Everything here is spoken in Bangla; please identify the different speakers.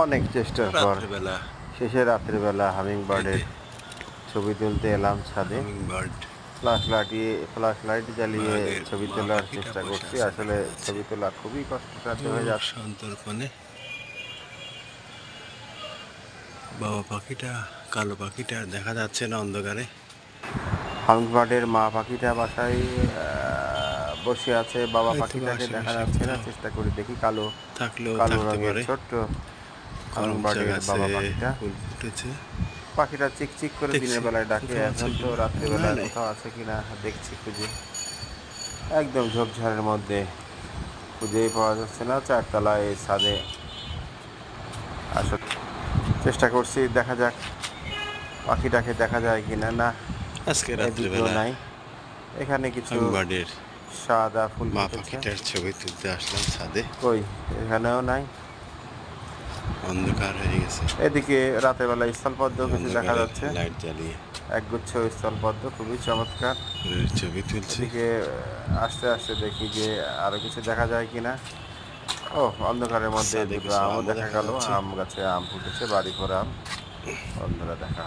Speaker 1: অনেক চেষ্টার পর শেষে রাত্রিবেলা হামিং বার্ডের ছবি তুলতে এলাম ছাদে। ফ্লাশ লাইটিয়ে ফ্লাশ লাইট জ্বালিয়ে ছবি তোলার চেষ্টা করছি। আসলে ছবি তোলা খুবই কষ্টসাধ্য হয়ে যাচ্ছে।
Speaker 2: সন্তর্পণে বাবা পাখিটা কালো পাখিটা দেখা যাচ্ছে না অন্ধকারে।
Speaker 1: হামিং বার্ডের মা পাখিটা বাসায় বসে আছে। বাবা পাখিটাকে দেখা যাচ্ছে না চেষ্টা করে দেখি কালো কালো রঙের ছোট্ট হামিং
Speaker 2: করমচা
Speaker 1: বার্ডের বাবা পাখিটা
Speaker 2: ফুল ফুটেছে।
Speaker 1: পাখিটা চিকচিক করে দিনের বেলায় ডাকে এখন তো রাত্রিবেলায়
Speaker 2: না,
Speaker 1: কোথাও আছে কিনা দেখছি খুঁজে। একদম ঝোপঝাড়ের মধ্যে। খুঁজেই পাওয়া যাচ্ছে না চারতলায় এই ছাদে। আসলে চেষ্টা করছি দেখা যাক পাখিটাকে দেখা যায় কিনা। না
Speaker 2: আজকে রাত্রিবেলা
Speaker 1: নাই। এখানে কিছু সাদা ফুল
Speaker 2: মা পাখিটার ছবি তুলতে আসলাম ছাদে।
Speaker 1: কই এখানেও নাই।
Speaker 2: অন্ধকার হয়ে গেছে।
Speaker 1: এদিকে রাতের বেলা স্থলপদ্ম কিছু দেখা যাচ্ছে।
Speaker 2: লাইট জ্বালিয়ে।
Speaker 1: একগুচ্ছ স্থলপদ্ম খুবই চমৎকার।
Speaker 2: ছবি তুলছে।
Speaker 1: এদিকে আস্তে আস্তে দেখি যে আরও কিছু দেখা যায় কিনা। ও অন্ধকারের মধ্যে দুটো আমও
Speaker 2: আম
Speaker 1: দেখা
Speaker 2: দেখা
Speaker 1: গেল। আম গাছে আম ফুটেছে বাড়ি ঘোরা আম অন্ধরা দেখা